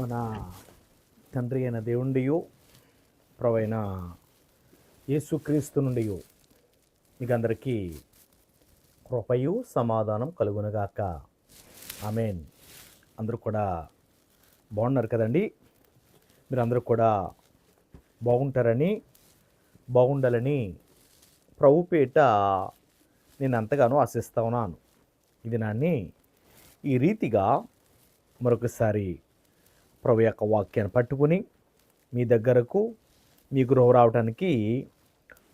మన తండ్రి అయిన దేవుండియు ప్రవైన యేసుక్రీస్తు నుండి మీకు అందరికీ కృపయు సమాధానం కలుగునగాక. ఆమెన్. అందరూ కూడా బాగున్నారు కదండి? మీరు అందరూ కూడా బాగుంటారని బాగుండాలని ప్రభుపేట నేను ఎంతగానో ఆశిస్తా ఉన్నాను. ఇది నాన్ని ఈ రీతిగా మరొకసారి ప్రభు యొక్క వాక్యాన్ని పట్టుకుని మీ దగ్గరకు మీ గృహ రావడానికి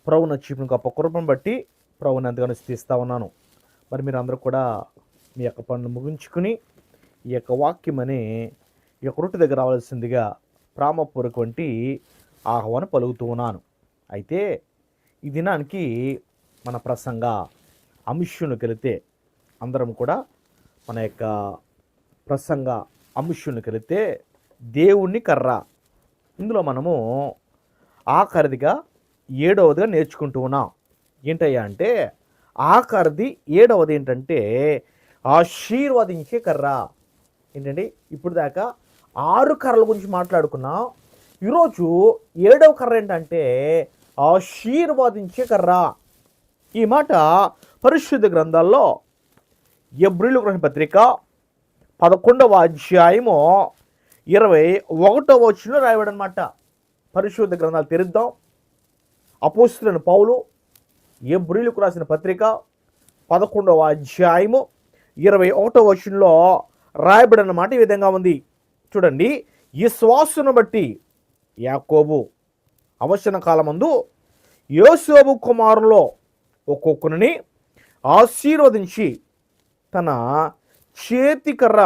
ప్రభు నచ్చిన గొప్ప కృపను బట్టి ప్రభుని ఎంతగానో స్థిస్తూ ఉన్నాను. మరి మీరు అందరూ కూడా మీ యొక్క పనులు ముగించుకుని ఈ యొక్క వాక్యం అనే ఈ యొక్క రొట్టె దగ్గర రావాల్సిందిగా ప్రామపూర్వక వంటి ఆహ్వానం పలుకుతూ ఉన్నాను. అయితే ఈ దినానికి మన ప్రసంగ అంశంలోకి వెళితే అందరం కూడా మన యొక్క ప్రసంగ అంశంలోకి వెళితే దేవుణ్ణి కర్ర. ఇందులో మనము ఆఖరిదిగా ఏడవదిగా నేర్చుకుంటూ ఉన్నాం. ఏంటయ్యా అంటే ఆఖరిది ఏడవది ఏంటంటే ఆశీర్వదించే కర్ర. ఏంటంటే ఇప్పుడు దాకా ఆరు కర్రల గురించి మాట్లాడుకున్నాం. ఈరోజు ఏడవ కర్ర ఏంటంటే ఆశీర్వాదించే కర్ర. ఈ మాట పరిశుద్ధ గ్రంథాల్లో ఎబ్రిలు గ్రహణ పత్రిక పదకొండవ అధ్యాయము ఇరవై ఒకటో వచ్చిన రాయబడనమాట. పరిశుద్ధ గ్రంథాలు తెరుద్దాం. అపోస్తులను పౌలు ఎబ్రిలకు రాసిన పత్రిక పదకొండవ అధ్యాయము ఇరవై ఒకటో వచనంలో రాయబడనమాట. ఈ విధంగా ఉంది. చూడండి ఈ శ్వాసను బట్టి యాకోబు అవసర కాలమందు యోసోబు కుమారులో ఒక్కొక్కరిని ఆశీర్వదించి తన చేతికర్ర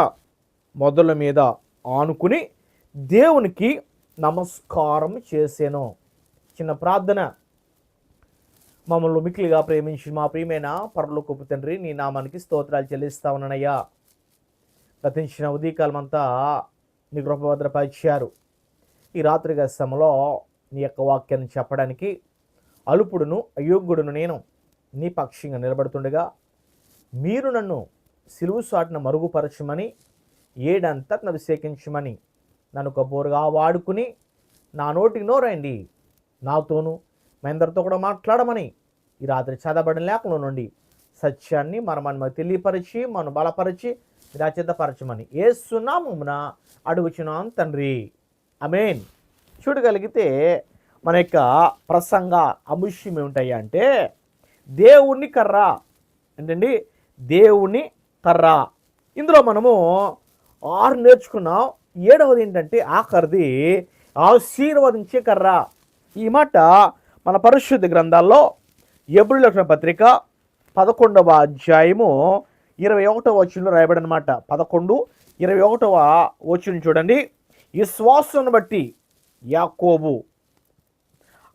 మొదల మీద ఆనుకుని దేవునికి నమస్కారం చేశాను చిన్న ప్రార్థన. మమ్మల్ని మిక్కిలిగా ప్రేమించి మా ప్రియమైన పరలోకపు తండ్రి నీ నామానికి స్తోత్రాలు చెల్లిస్తా ఉన్నానయ్యా. గతించిన ఉదయకాలం అంతా నీ గృహభద్రపరిచారు ఈ రాత్రి సమయంలో నీ యొక్క వాక్యాన్ని చెప్పడానికి అలుపుడును అయోగ్యుడును నేను నీ పక్షంగా నిలబడుతుండగా మీరు నన్ను సిలువు సాటిన మరుగుపరచమని ఏడంతా అభిషేకించమని నన్ను కబోరుగా వాడుకుని నా నోటికి నోరండి నాతోనూ మహేందర్తో కూడా మాట్లాడమని ఈ రాత్రి చదవబడిన లేఖలో నుండి సత్యాన్ని మనం మాకు తెలియపరిచి మనం బలపరిచి రచితపరచమని ఏ అడుగుచున్నాం తండ్రి. అమేన్ చూడగలిగితే మన యొక్క ప్రసంగ అంశం ఏమిటాయి అంటే దేవుణ్ణి కర్ర. ఏంటండి? దేవుని కర్ర. ఇందులో మనము ఆరు నేర్చుకున్నాం ఏడవది ఏంటంటే ఆఖరిది ఆశీర్వదించే కర్ర. ఈ మాట మన పరిశుద్ధ గ్రంథాల్లో ఎబ్రి లక్షణ పత్రిక పదకొండవ అధ్యాయము ఇరవై ఒకటవ వచనంలో రాయబడనమాట. పదకొండు ఇరవై ఒకటవ వచనం చూడండి. ఈ శ్వాసను బట్టి యాకోబు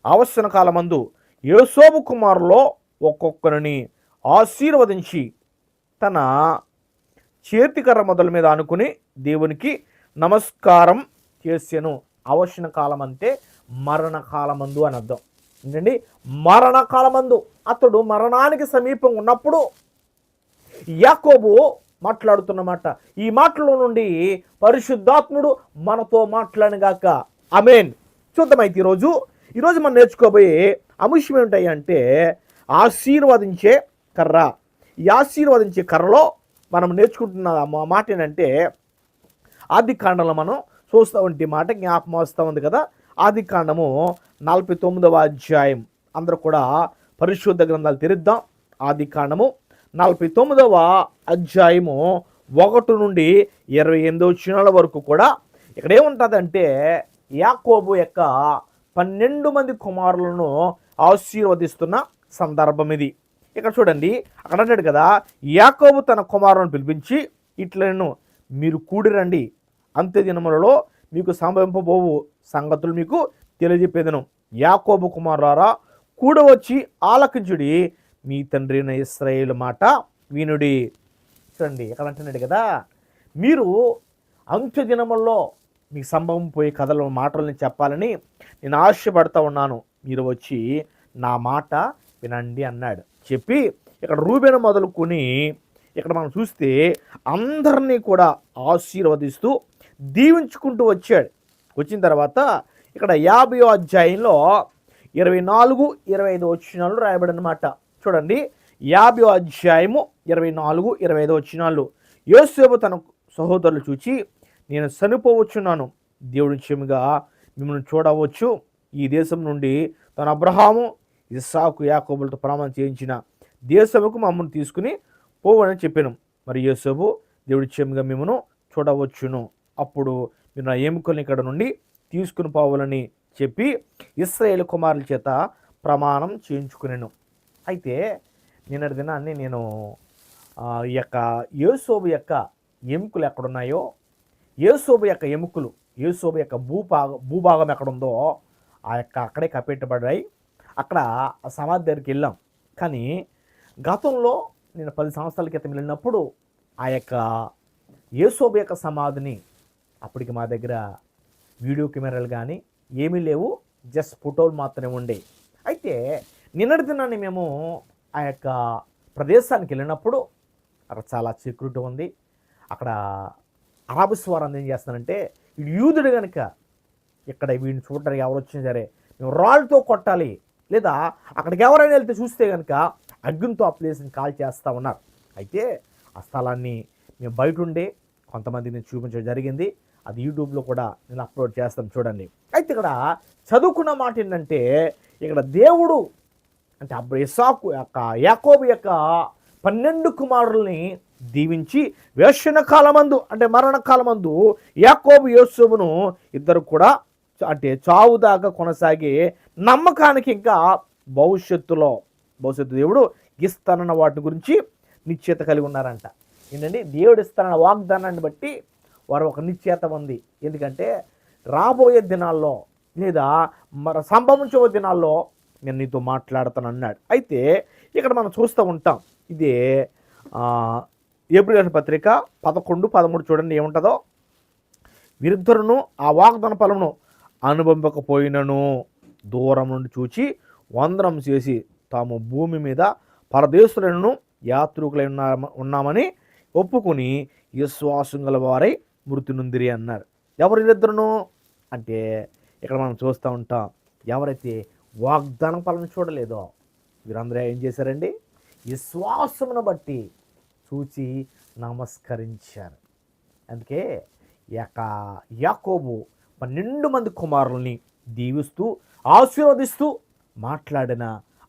అవసర కాలమందు యోసోబు కుమారులో ఒక్కొక్కరిని ఆశీర్వదించి తన చేతికర్ర మొదల మీద అనుకుని దేవునికి నమస్కారం చేసాను. అవసర కాలం అంటే మరణకాలమందు అని అర్థం. ఏంటండి? మరణకాలమందు. అతడు మరణానికి సమీపం ఉన్నప్పుడు యాకోబు మాట్లాడుతున్నమాట ఈ మాటల నుండి పరిశుద్ధాత్ముడు మనతో మాట్లాడగాక అమేన్ చూద్దామైతే ఈరోజు ఈరోజు మనం నేర్చుకోబోయే అంశం ఏమిటాయి అంటే ఆశీర్వదించే కర్ర. ఈ ఆశీర్వదించే కర్రలో మనం నేర్చుకుంటున్న మా మాట ఏంటంటే ఆది కాండంలో మనం చూస్తూ ఉంటే మాట జ్ఞాపకం వస్తూ ఉంది కదా? ఆది కాండము నలభై తొమ్మిదవ అధ్యాయం. అందరూ కూడా పరిశుద్ధ గ్రంథాలు తెరిద్దాం. ఆది కాండము నలభై తొమ్మిదవ అధ్యాయము ఒకటి నుండి ఇరవై ఎనిమిది చిన్నల వరకు కూడా ఇక్కడ ఏముంటుందంటే యాకోబు యొక్క పన్నెండు మంది కుమారులను ఆశీర్వదిస్తున్న సందర్భం ఇది. ఇక్కడ చూడండి అక్కడ అంటాడు కదా యాకోబు తన కుమారుని పిలిపించి ఇట్లను మీరు కూడిరండి. అంత్య దినములలో మీకు సంభవింపబోవు సంగతులు మీకు తెలియజెప్పేదను. యాకోబు కుమారులారా కూడవచ్చి ఆలకించుడి మీ తండ్రి అయిన మాట వీనుడి. చూడండి ఇక్కడ అంటున్నాడు కదా మీరు అంత్య దినముల్లో మీకు సంభవం పోయే కథలు మాటలని చెప్పాలని నేను ఆశపడతా ఉన్నాను. మీరు వచ్చి నా మాట వినండి అన్నాడు. చెప్పి ఇక్కడ రూబెను మొదలుకొని ఇక్కడ మనం చూస్తే అందరినీ కూడా ఆశీర్వదిస్తూ దీవించుకుంటూ వచ్చాడు. వచ్చిన తర్వాత ఇక్కడ యాభై అధ్యాయంలో ఇరవై నాలుగు ఇరవై ఐదు వచ్చినాలు రాయబడినమాట. చూడండి యాభై అధ్యాయము ఇరవై నాలుగు ఇరవై ఐదు వచ్చినాలు యోసేపు తన సహోదరులు చూచి నేను చనిపోవచ్చున్నాను. దేవుడి చెమిగా మిమ్మల్ని చూడవచ్చు. ఈ దేశం నుండి తన అబ్రహాము ఇస్సాకు యాకోబులతో ప్రమాణం చేయించిన దేశముకు మమ్మల్ని తీసుకుని పోవని చెప్పాను. మరి యోసేపు దేవుడి చెమిగా మిమ్మను చూడవచ్చును. అప్పుడు మీరు నా ఎముకల్ని ఇక్కడ నుండి తీసుకుని పోవాలని చెప్పి ఇస్రాయేల్ కుమారుల చేత ప్రమాణం చేయించుకునేను. అయితే నిన్నటి దినాన్ని నేను ఈ యొక్క యేసోబు యొక్క ఎముకలు ఎక్కడున్నాయో యేసోబు యొక్క ఎముకలు యేసోబు యొక్క భూభాగ భూభాగం ఎక్కడుందో ఆ యొక్క అక్కడే కప్పెట్టబడ్డాయి. అక్కడ సమాధి దగ్గరికి వెళ్ళాం. కానీ గతంలో నేను పది సంవత్సరాల క్రితం వెళ్ళినప్పుడు ఆ యొక్క యేసోబు యొక్క సమాధిని అప్పటికి మా దగ్గర వీడియో కెమెరాలు కానీ ఏమీ లేవు. జస్ట్ ఫోటోలు మాత్రమే ఉండే. అయితే నిన్నటి దినాన్ని మేము ఆ యొక్క ప్రదేశానికి వెళ్ళినప్పుడు అక్కడ చాలా సెక్యూరిటీ ఉంది. అక్కడ అరాబిస్ వారు ఏం చేస్తానంటే యూదుడు కనుక ఇక్కడ వీడిని చూడడానికి ఎవరు వచ్చినా సరే మేము రాళ్ళతో కొట్టాలి. లేదా అక్కడికి ఎవరైనా వెళ్తే చూస్తే కనుక అగ్నితో ఆ ప్లేస్ని కాల్ చేస్తూ ఉన్నారు. అయితే ఆ స్థలాన్ని మేము బయట ఉండే నేను చూపించడం జరిగింది. అది యూట్యూబ్లో కూడా నేను అప్లోడ్ చేస్తాను చూడండి. అయితే ఇక్కడ చదువుకున్న మాట ఏంటంటే ఇక్కడ దేవుడు అంటే అప్పుడు ఇసాకు యొక్క యాకోబు యొక్క పన్నెండు కుమారుల్ని దీవించి వేషణ కాలమందు అంటే మరణకాలమందు యాకోబు యోసుబును ఇద్దరు కూడా అంటే చావు దాకా కొనసాగి నమ్మకానికి ఇంకా భవిష్యత్తులో భవిష్యత్తు దేవుడు ఇస్తానన్న వాటి గురించి నిశ్చేత కలిగి ఉన్నారంట. ఏంటంటే దేవుడు ఇస్తానన్న వాగ్దానాన్ని బట్టి వారు ఒక నిశ్చేత ఉంది. ఎందుకంటే రాబోయే దినాల్లో లేదా మరి సంభవించబోయే దినాల్లో నేను నీతో మాట్లాడతాను అన్నాడు. అయితే ఇక్కడ మనం చూస్తూ ఉంటాం. ఇదే ఏప్రిల్ పత్రిక పదకొండు పదమూడు చూడండి ఏముంటుందో. వీరిద్దరును ఆ వాగ్దాన ఫలమును అనుభవింపకపోయినను. దూరం నుండి చూచి వందనం చేసి తాము భూమి మీద పరదేశులను యాత్రికులై ఉన్నామని ఒప్పుకొని విశ్వాసం గల వారై మృతి నుందిరి అన్నారు. ఎవరు వీరిద్దరును అంటే ఇక్కడ మనం చూస్తూ ఉంటాం. ఎవరైతే వాగ్దానం ఫలం చూడలేదో వీరందరూ ఏం చేశారండి? విశ్వాసమును బట్టి చూచి నమస్కరించారు. అందుకే యొక్క యాకోబు పన్నెండు మంది కుమారుల్ని దీవిస్తూ ఆశీర్వదిస్తూ మాట్లాడిన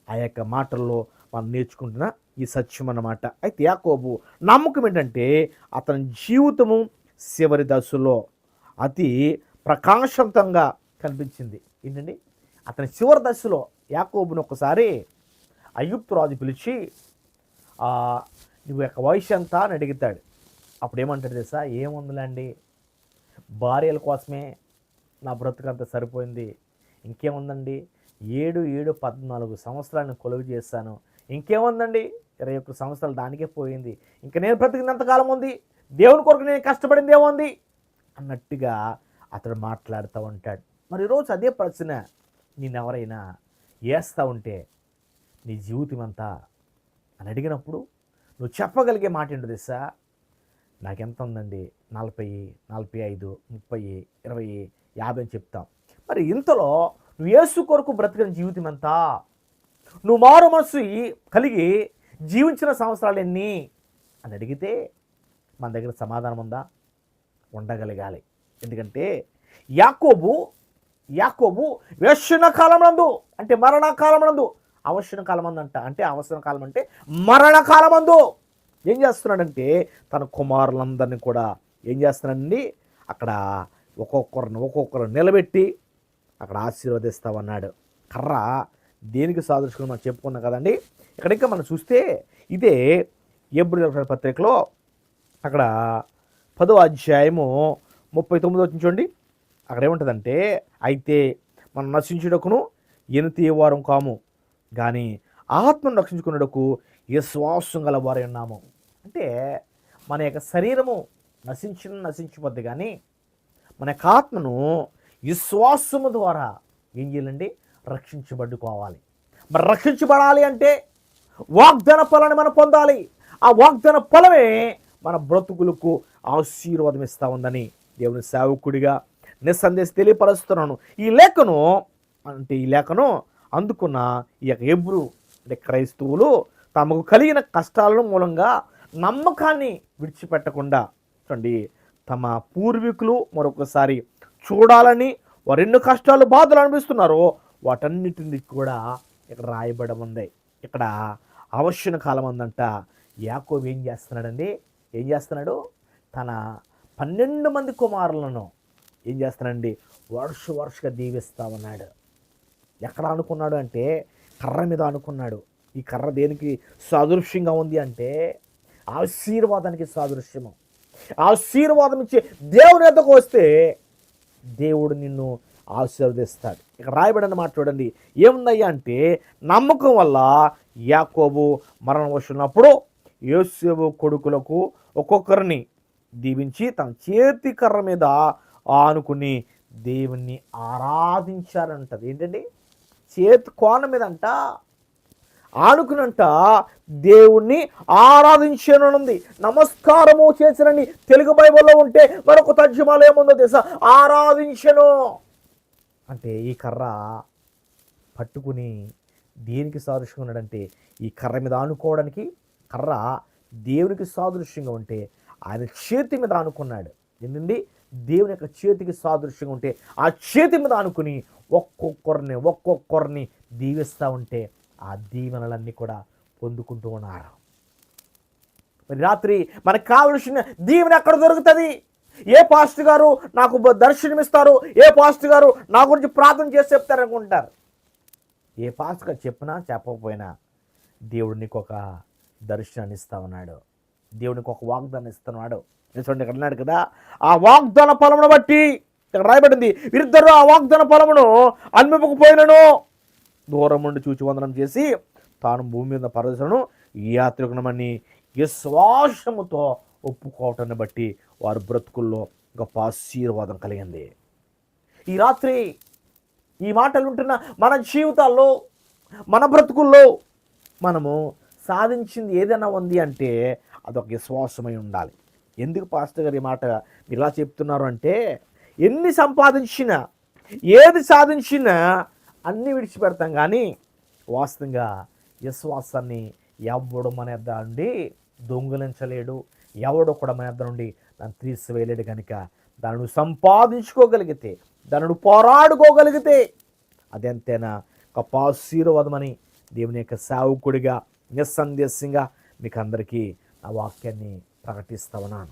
ఆ యొక్క మాటల్లో మనం నేర్చుకుంటున్న ఈ సత్యం అన్నమాట అయితే యాకోబు నమ్మకం ఏంటంటే అతని జీవితము చివరి దశలో అతి ప్రకాశవంతంగా కనిపించింది. ఏంటండి? అతని చివరి దశలో యాకోబుని ఒకసారి అయ్యుప్తు రాజు పిలిచి నువ్వు యొక్క వయసు ఎంత? అని అడుగుతాడు. అప్పుడు ఏమంటాడు తెలుసా? ఏముందిలేండి భార్యల కోసమే నా బ్రతుకంత సరిపోయింది. ఇంకేముందండి? ఏడు ఏడు పద్నాలుగు సంవత్సరాలను కొలువు చేశాను. ఇంకేముందండి? ఇరవై ఒక్క సంవత్సరాలు దానికే పోయింది. ఇంకా నేను బ్రతికినంతకాలం ఉంది. దేవుని కొరకు నేను కష్టపడింది ఏముంది? అన్నట్టుగా అతడు మాట్లాడుతూ ఉంటాడు. మరి ఈరోజు అదే ప్రశ్న నేనెవరైనా వేస్తూ ఉంటే నీ జీవితం అంతా అని అడిగినప్పుడు నువ్వు చెప్పగలిగే మాట ఏంటో తెలుసా? నాకెంత ఉందండి? నలభై నలభై ఐదు ముప్పై ఇరవై యాభై అని చెప్తాం. మరి ఇంతలో నువ్వు యేసు కొరకు బ్రతికిన జీవితం ఎంత? నువ్వు మారు మనసు కలిగి జీవించిన సంవత్సరాలు ఎన్ని? అని అడిగితే మన దగ్గర సమాధానం ఉందా? ఉండగలగాలి. ఎందుకంటే యాకోబు యాకోబు వేషణ కాలమందు అంటే మరణ అవసరం అవసర కాలమందు అంట. అంటే అవసరం కాలం అంటే మరణకాలమందు ఏం చేస్తున్నాడంటే తన కుమారులందరినీ కూడా ఏం చేస్తున్నాడండి? అక్కడ ఒక్కొక్కరిని ఒక్కొక్కరు నిలబెట్టి అక్కడ ఆశీర్వదిస్తామన్నాడు కర్ర దేనికి సాదృశ్యం మనం చెప్పుకున్నాం కదండి? ఇక్కడ ఇంకా మనం చూస్తే ఇదే ఏప్రిల్ పత్రికలో అక్కడ పదో అధ్యాయము ముప్పై తొమ్మిది వచ్చిన చూడండి. అక్కడ ఏముంటుందంటే అయితే మనం నశించుటకును ఎనితి వారం కాము కానీ ఆత్మను రక్షించుకున్నటకు విశ్వాసం గల వారై ఉన్నాము. అంటే మన యొక్క శరీరము నశించిన నశించిపోద్ది కానీ మన యొక్క ఆత్మను విశ్వాసము ద్వారా ఏం చేయాలండి? రక్షించబడుకోవాలి మరి రక్షించబడాలి అంటే వాగ్దాన ఫలాన్ని మనం పొందాలి. ఆ వాగ్దాన ఫలమే మన బ్రతుకులకు ఆశీర్వాదం ఇస్తూ ఉందని దేవుని సేవకుడిగా నిస్సందేశం తెలియపరుస్తున్నాను. ఈ లేఖను అంటే ఈ లేఖను అందుకున్న ఈ యొక్క ఎబ్రు అంటే క్రైస్తవులు తమకు కలిగిన కష్టాలను మూలంగా నమ్మకాన్ని విడిచిపెట్టకుండా చూడండి తమ పూర్వీకులు మరొకసారి చూడాలని వారు ఎన్నో కష్టాలు బాధలు అనిపిస్తున్నారో వాటన్నిటిని కూడా ఇక్కడ రాయబడి ఉంది. ఇక్కడ అవశ్యన కాలం అందంట యాకోబు ఏం చేస్తున్నాడండి? ఏం చేస్తున్నాడు? తన పన్నెండు మంది కుమారులను ఏం చేస్తున్నాడండి? వరుస వరుషగా దీవిస్తా ఉన్నాడు. ఎక్కడ అనుకున్నాడు అంటే కర్ర మీద అనుకున్నాడు. ఈ కర్ర దేనికి సాదృశ్యంగా ఉంది అంటే ఆశీర్వాదానికి సాదృశ్యము. ఆశీర్వాదం ఇచ్చే దేవుని ఎద్దకు వస్తే దేవుడు నిన్ను ఆశీర్వదిస్తాడు. ఇక్కడ రాయబడిన మాట చూడండి. ఏముందయ్యా అంటే నమ్మకం వల్ల యాకోబు మరణం వస్తున్నప్పుడు యోసేబు కొడుకులకు ఒక్కొక్కరిని దీవించి తన చేతి కర్ర మీద ఆనుకుని దేవుణ్ణి ఆరాధించారంటది. ఏంటండి? చేతి కోణ మీద అంట ఆనుకునంట దేవుణ్ణి ఆరాధించనుంది. నమస్కారము చేసినని తెలుగు బైబిల్లో ఉంటే మరొక తర్జుమాలో ఏముందో తెలుసా? ఆరాధించను. అంటే ఈ కర్ర పట్టుకుని దేనికి సాదృశ్యంగా ఉన్నాడంటే ఈ కర్ర మీద ఆనుకోవడానికి కర్ర దేవునికి సాదృశ్యంగా ఉంటే ఆయన చేతి మీద ఆనుకున్నాడు. ఏంటండి? దేవుని యొక్క చేతికి సాదృశ్యంగా ఉంటే ఆ చేతి మీద ఆనుకుని ఒక్కొక్కరిని ఒక్కొక్కరిని దీవిస్తూ ఉంటే ఆ దీవెనలన్నీ కూడా పొందుకుంటూ ఉన్నారు. మరి రాత్రి మనకు కావలసిన దీవెన ఎక్కడ దొరుకుతుంది? ఏ పాస్టర్ గారు నాకు దర్శనమిస్తారు? ఏ పాస్టర్ గారు నా గురించి ప్రార్థన చేసి చెప్తారనుకుంటారు? ఏ పాస్టర్ గారు చెప్పినా చెప్పకపోయినా దేవుడు నీకు ఒక దర్శనాన్ని ఇస్తా ఉన్నాడు. దేవునికి ఒక వాగ్దానం ఇస్తున్నాడు చూడండి ఇక్కడ అన్నాడు కదా. ఆ వాగ్దాన ఫలమును బట్టి ఇక్కడ రాయబడింది వీరిద్దరు ఆ వాగ్దాన ఫలమును అన్మిపకపోయినను దూరం నుండి చూచి వందనం చేసి తాను భూమి మీద పరదశను యాత్రికునమని విశ్వాసముతో ఒప్పుకోవటాన్ని బట్టి వారి బ్రతుకుల్లో గొప్ప ఆశీర్వాదం కలిగింది. ఈ రాత్రి ఈ మాటలు ఉంటున్న మన జీవితాల్లో మన బ్రతుకుల్లో మనము సాధించింది ఏదైనా ఉంది అంటే అదొక విశ్వాసమై ఉండాలి. ఎందుకు పాస్టర్ గారు ఈ మాట మీరు ఇలా చెప్తున్నారు అంటే ఎన్ని సంపాదించినా ఏది సాధించినా అన్నీ విడిచిపెడతాం కానీ వాస్తవంగా విశ్వాసాన్ని ఎవడు మన ఎద్ద నుండి దొంగిలించలేడు ఎవడు కూడా మన ఎద్ద నుండి దాన్ని తీసివేయలేడు కనుక దాన్ని సంపాదించుకోగలిగితే దానిని పోరాడుకోగలిగితే అదెంతైనా గొప్ప ఆశీర్వాదమని దేవుని యొక్క సేవకుడిగా నిస్సందేశంగా మీకు అందరికీ ఆ వాక్యాన్ని ప్రకటిస్తా ఉన్నాను.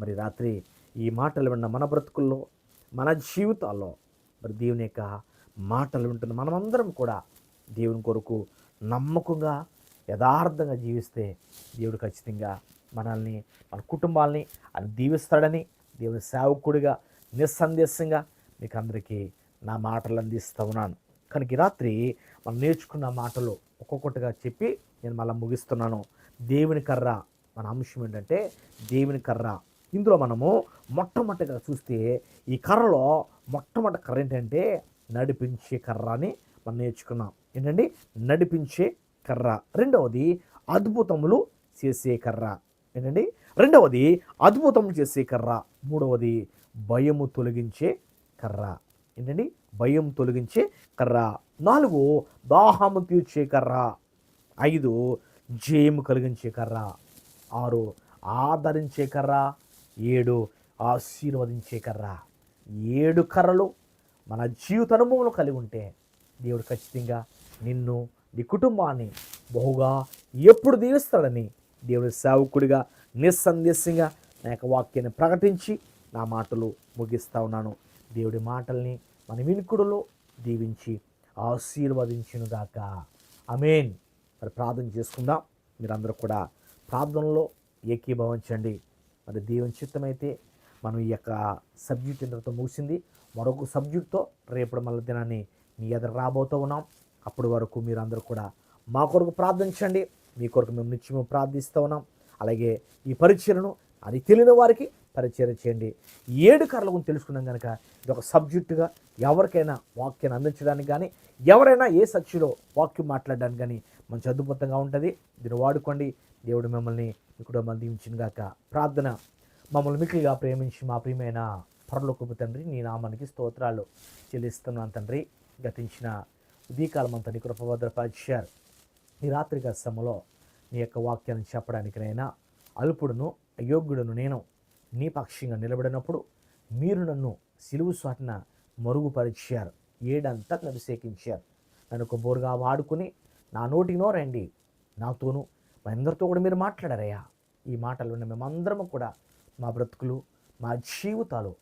మరి రాత్రి ఈ మాటలు విన్న మన బ్రతుకుల్లో మన జీవితాల్లో మరి దేవుని యొక్క మాటలు వింటున్న మనమందరం కూడా దేవుని కొరకు నమ్మకంగా యథార్థంగా జీవిస్తే దేవుడు ఖచ్చితంగా మనల్ని మన కుటుంబాల్ని ఆయన దీవిస్తాడని దేవుని సేవకుడిగా నిస్సందేశంగా మీకు అందరికీ నా మాటలు అందిస్తూ ఉన్నాను. కనుక రాత్రి మనం నేర్చుకున్న మాటలు ఒక్కొక్కటిగా చెప్పి నేను మళ్ళీ ముగిస్తున్నాను. దేవుని కర్ర మన అంశం ఏంటంటే దేవుని కర్ర. ఇందులో మనము మొట్టమొదటిగా చూస్తే ఈ కర్రలో మొట్టమొదటి కర్ర ఏంటంటే నడిపించే కర్ర అని మనం నేర్చుకున్నాం. ఏంటండి? నడిపించే కర్ర. రెండవది అద్భుతములు చేసే కర్ర. ఏంటండి? రెండవది అద్భుతం చేసే కర్ర. మూడవది భయము తొలగించే కర్ర. ఏంటండి? భయం తొలగించే కర్ర. నాలుగు దాహము తీర్చే కర్ర. ఐదు జయము కలిగించే కర్ర. ఆరు ఆదరించే కర్ర. ఏడు ఆశీర్వదించే కర్ర. ఏడు కర్రలు మన జీవిత అనుభవంలో కలిగి ఉంటే దేవుడు ఖచ్చితంగా నిన్ను నీ కుటుంబాన్ని బహుగా ఎప్పుడు దీవిస్తాడని దేవుడి సేవకుడిగా నిస్సందేశంగా నా యొక్క వాక్యాన్ని ప్రకటించి నా మాటలు ముగిస్తూ ఉన్నాను. దేవుడి మాటల్ని మన వినికుడులో దీవించి ఆశీర్వదించునుగాక అమేన్ మరి ప్రార్థన చేసుకుందాం. మీరందరూ కూడా ప్రార్థనలో ఏకీభవించండి. మరి దేవుని చిత్తమైతే మనం ఈ యొక్క సబ్జెక్ట్ ఇంతతో ముగిసింది. మరొక సబ్జెక్ట్తో రేపటి మళ్ళీ దినాన్ని మీ ఎదురు రాబోతూ ఉన్నాం. అప్పటి వరకు మీరు అందరూ కూడా మా కొరకు ప్రార్థించండి. మీ కొరకు మేము నిత్యము ప్రార్థిస్తూ ఉన్నాం. అలాగే ఈ పరిచయను అది తెలియని వారికి పరిచయం చేయండి. ఏడు కర్రల గురించి తెలుసుకున్నాం కనుక ఇది ఒక సబ్జెక్టుగా ఎవరికైనా వాక్యాన్ని అందించడానికి కానీ ఎవరైనా ఏ సచ్యులో వాక్యం మాట్లాడడానికి కానీ మంచి అద్భుతంగా ఉంటుంది. దీన్ని వాడుకోండి. దేవుడు మిమ్మల్ని మీ కుటుంబాన్ని దీవించిన గాక. ప్రార్థన మమ్మల్ని మిక్కిగా ప్రేమించి మా ప్రియమైన పరలోకపు తండ్రి నీ నామానికి స్తోత్రాలు చెల్లిస్తున్నాను తండ్రి. గతించిన ఉదయకాలం అంతా నీ కృపభద్రపరిచారు ఈ రాత్రిక సమయంలో నీ యొక్క వాక్యాన్ని చెప్పడానికినైనా అల్పుడును అయోగ్యుడును నేను నీ పక్షంగా నిలబడినప్పుడు మీరు నన్ను సిలువు స్వాటిన మరుగుపరిచారు. ఏడంతా అభిషేకించారు నన్ను ఒక బోరుగా వాడుకుని నా నోటినో రండి నాతోనూ మా అందరితో కూడా మీరు మాట్లాడారయ్యా. ఈ మాటలు మేమందరము కూడా మా బ్రతుకులు మా జీవితాలు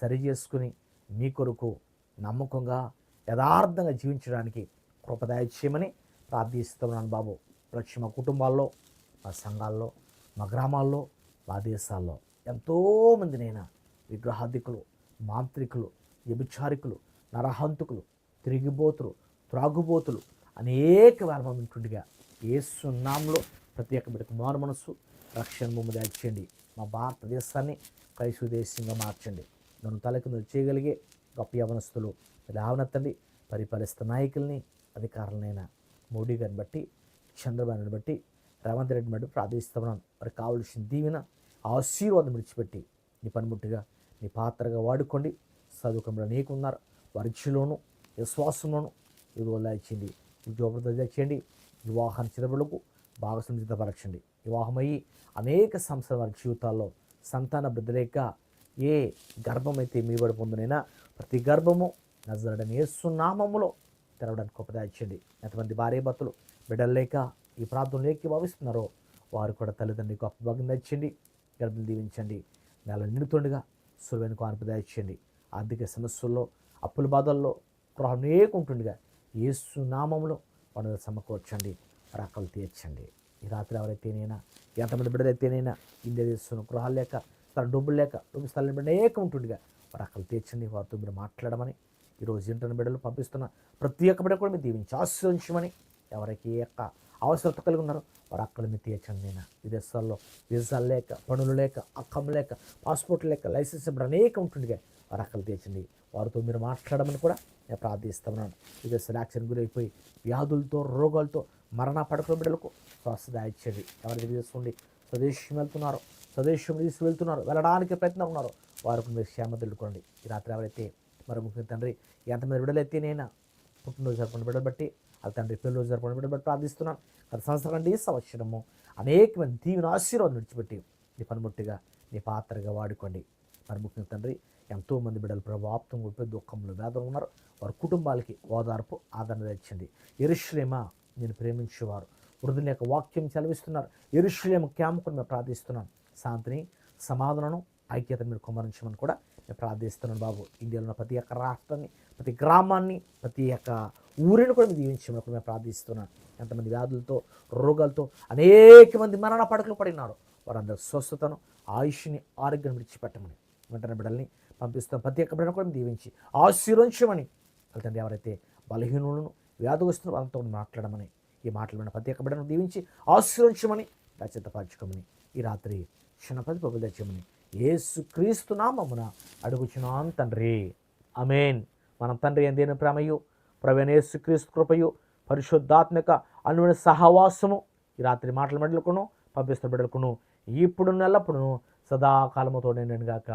సరి చేసుకుని మీ కొరకు నమ్మకంగా యథార్థంగా జీవించడానికి కృపదాయ చేయమని ప్రార్థిస్తున్నాను బాబు. ప్రతి మా కుటుంబాల్లో మా సంఘాల్లో మా గ్రామాల్లో మా దేశాల్లో ఎంతోమందినైనా విగ్రహాధికులు మాంత్రికులు వ్యభిచారికులు నరహంతుకులు తిరిగిబోతులు త్రాగుబోతులు అనేక వేల మంది ఉంటుండగా ప్రత్యేక ప్రతి కుమారు మారు మనస్సు రక్షణ బొమ్మ దాచేయండి మా భారతదేశాన్ని క్రైస్తవ దేశంగా మార్చండి. నన్ను తలకిందులు చేయగలిగే గొప్ప యవనస్తులు లేవనెత్తండి పరిపాలిస్తున్న నాయకుల్ని అధికారులనైనా మోడీ గారిని బట్టి చంద్రబాబుని బట్టి రేవంత్ రెడ్డిని బట్టి ప్రార్థిస్తున్నాను మరి కావలసిన దీవెన ఆశీర్వాదం విడిచిపెట్టి నీ పనిముట్టుగా నీ పాత్రగా వాడుకోండి. చదువుకంలో నీకున్నారు. వారిలోను విశ్వాసంలోను ఇది ఇచ్చింది ఉద్యోగం చేయండి వివాహాన్ని చిరబడులకు బాగా సిద్ధపరచండి. వివాహమయ్యి అనేక సంవత్సరాల వారి జీవితాల్లో సంతాన బిడ్డలేక ఏ గర్భమైతే మీబడి పొందునైనా ప్రతి గర్భము నజరడని ఏసునామములో తెరవడానికి ఉపదాయించండి ఎంతమంది భార్య భర్తలు బిడ్డలు లేక ఈ ప్రాంతంలో లేక భావిస్తున్నారో వారు కూడా తల్లిదండ్రి గొప్ప భాగం తెచ్చండి గర్భం దీవించండి నెల నిండుతుండగా సులువైన కాన్పదాయించండి ఆర్థిక సమస్యల్లో అప్పుల బాధల్లో గృహం ఏకుంటుండగా ఏసునామంలో నామంలో సమకూర్చండి రాకలు తీర్చండి. ఈ రాత్రి ఎవరైతేనైనా ఎంతమంది బిడ్డలైతేనైనా ఇండియా చేస్తున్న గృహాలు లేక తన డబ్బులు లేక డబ్బు స్థలం అనేక ఏక వారు అక్కడ తీర్చండి వారితో మీరు మాట్లాడమని. ఈరోజు ఇంటర్ బిడ్డలు పంపిస్తున్న ప్రతి ఒక్క బిడ్డ కూడా మీరు దీవించి ఆశ్రయించమని ఎవరికి యొక్క అవసరత కలిగి ఉన్నారో వారు అక్కడ మీరు తీర్చండి నేను విదేశాల్లో వీసాలు లేక పనులు లేక అక్కం లేక పాస్పోర్ట్ లేక లైసెన్స్ ఇప్పుడు అనేక ఉంటుండగా వారు అక్కడ తీర్చండి. వారితో మీరు మాట్లాడమని కూడా నేను ప్రార్థిస్తున్నాను. విదేశాలు యాక్సిడెంట్ గురైపోయి వ్యాధులతో రోగాలతో మరణ పడకల బిడ్డలకు స్వస్థత ఇచ్చండి ఎవరికి తీసుకోండి స్వదేశం వెళ్తున్నారు. స్వదేశం తీసుకు వెళ్తున్నారు. వెళ్ళడానికి ప్రయత్నం ఉన్నారు. వారికి మీరు క్షేమ తెలుసుకోండి ఈ రాత్రి ఎవరైతే మరి ముఖ్య తండ్రి ఎంతమంది బిడ్డలైతే నేను? పుట్టినరోజు జరుపుకున్న బిడ్డలు బట్టి వాళ్ళ తండ్రి పెళ్ళి జరుపుకున్న బిడ్డలు బట్టి ప్రార్థిస్తున్నాను. గత సంవత్సరం కంటే సంవత్సరము అనేకమైన దీవెన ఆశీర్వాదం విడిచిపెట్టి నీ పనిముట్టిగా నీ పాత్రగా వాడుకోండి. మరి ముఖ్యంగా తండ్రి ఎంతోమంది బిడ్డలు ప్రభాప్తం గొప్ప దుఃఖంలో వేదన ఉన్నారు. వారి కుటుంబాలకి ఓదార్పు ఆదరణ తెచ్చండి ఎరుశ్లేమా నేను ప్రేమించేవారు. వృద్ధుల యొక్క వాక్యం చదివిస్తున్నారు ఎరుషులేము క్యాంపును మేము ప్రార్థిస్తున్నాం. శాంతిని సమాధానం ఐక్యత మీరు కుమరించమని కూడా నేను ప్రార్థిస్తున్నాను బాబు. ఇండియాలో ఉన్న ప్రతి ఒక్క రాష్ట్రాన్ని ప్రతి గ్రామాన్ని ప్రతి ఒక్క ఊరిని కూడా మీరు దీవించమని కూడా మేము ప్రార్థిస్తున్నాను ఎంతమంది వ్యాధులతో రోగాలతో అనేక మంది మరణ పడకలు పడినారు. వారందరూ స్వస్థతను ఆయుష్ని ఆరోగ్యం విడిచిపెట్టమని వెంటనే బిడ్డల్ని పంపిస్తాం ప్రతి ఒక్క బిడ్డను కూడా మీరు దీవించి ఆశీర్వదించమని. తండ్రి ఎవరైతే బలహీనులను వ్యాధుస్తున్న వాళ్ళతో మాట్లాడమని ఈ మాటలు మన ప్రతి బిడ్డను దీవించి ఆశీర్వదించమని రచితపరచుకోమని ఈ రాత్రి క్షణపతి ప్రభులు తెచ్చమని ఏసు క్రీస్తు నామమున అడుగుచున్నాను తండ్రి. అమేన్ మన తండ్రి ఎందేన ప్రేమయు ప్రవిణేసు క్రీస్తు కృపయు పరిశుద్ధాత్మక అనువైన సహవాసము ఈ రాత్రి మాటల మెడలకును పంపిస్తున్న బిడ్డలకును ఇప్పుడు నెల్లప్పుడును సదాకాలముతో నేను గాక.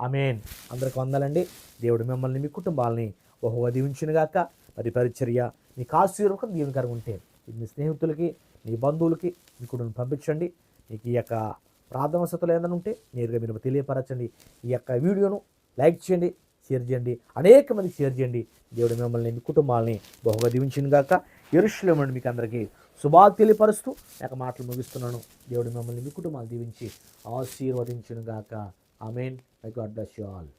అమేన్ అందరికి వందాలండి. దేవుడు మిమ్మల్ని మీ కుటుంబాలని ఓహో దీవించునుగాక మరి పరిచర్య మీకు ఆశీర్వకం దీవెనకరంగా ఉంటే ఇది మీ స్నేహితులకి మీ బంధువులకి మీ కుటుంబం పంపించండి. మీకు ఈ యొక్క ప్రార్థన ఏదైనా ఉంటే నేరుగా మీరు తెలియపరచండి. ఈ యొక్క వీడియోను లైక్ చేయండి షేర్ చేయండి అనేక మందికి షేర్ చేయండి. దేవుడు మిమ్మల్ని మీ కుటుంబాలని బహుగా దీవించింది గాక ఎరుషులేమండి మీకు అందరికీ శుభాలు తెలియపరుస్తూ యొక్క మాటలు ముగిస్తున్నాను. దేవుడు మిమ్మల్ని మీ కుటుంబాలు దీవించి ఆశీర్వదించును గాక. Amen. I God bless you all